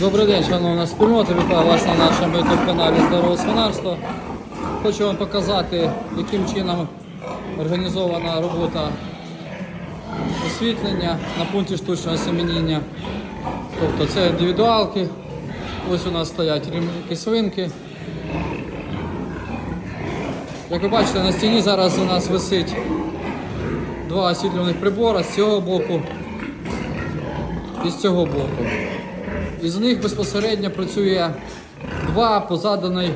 Добрий день, шановна спільнота. Вітаю вас на нашому youtube каналі Здорове свинарство. Хочу вам показати, яким чином організована робота освітлення на пункті штучного семеніння. Тобто це індивідуалки. Ось у нас стоять рівники свинки. Як ви бачите, на стіні зараз у нас висить два освітлюваних прибори з цього боку і з цього боку. Із них безпосередньо працює два по заданій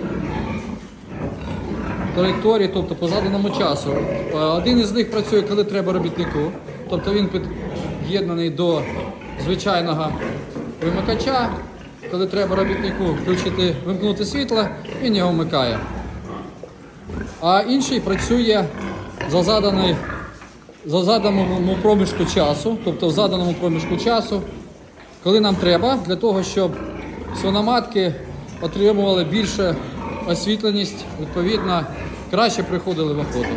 траєкторії, тобто по заданому часу. Е, Один із них працює, коли треба робітнику, тобто він під'єднаний до звичайного вимикача. Коли треба робітнику включити, вимкнути світло, він його вмикає. А інший працює за заданий за заданому проміжку часу, тобто в заданому проміжку часу, коли нам треба, для того, щоб свиноматки отримували більше освітленість, відповідно, краще приходили в охоту.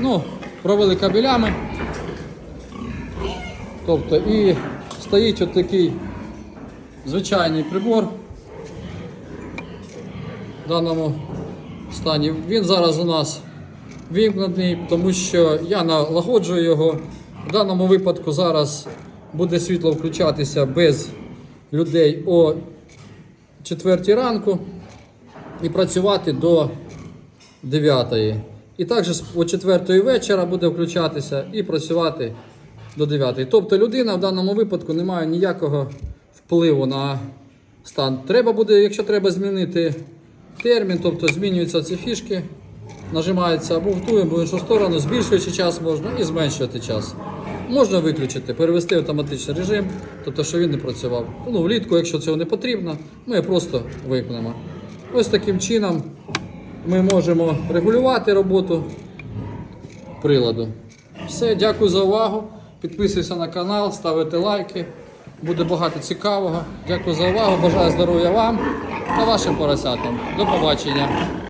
Ну, провели кабелями. Тобто і стоїть от такий звичайний прибор в даному стані. Він зараз у нас вимкнений, тому що я налагоджую його. В даному випадку зараз буде світло включатися без людей о 4 ранку і працювати до 9. І також о 4 вечора буде включатися і працювати до 9. Тобто людина в даному випадку не має ніякого впливу на стан. Треба буде, якщо треба змінити термін, тобто змінюються ці фішки, нажимається або в ту, або в іншу сторону, збільшуючи час можна і зменшувати час. Можна виключити, перевести в автоматичний режим, тобто, що він не працював. Ну, влітку, якщо цього не потрібно, ми просто вимкнемо. Ось таким чином ми можемо регулювати роботу приладу. Все, дякую за увагу. Підписуйся на канал, ставити лайки. Буде багато цікавого. Дякую за увагу. Бажаю здоров'я вам та вашим поросятам. До побачення.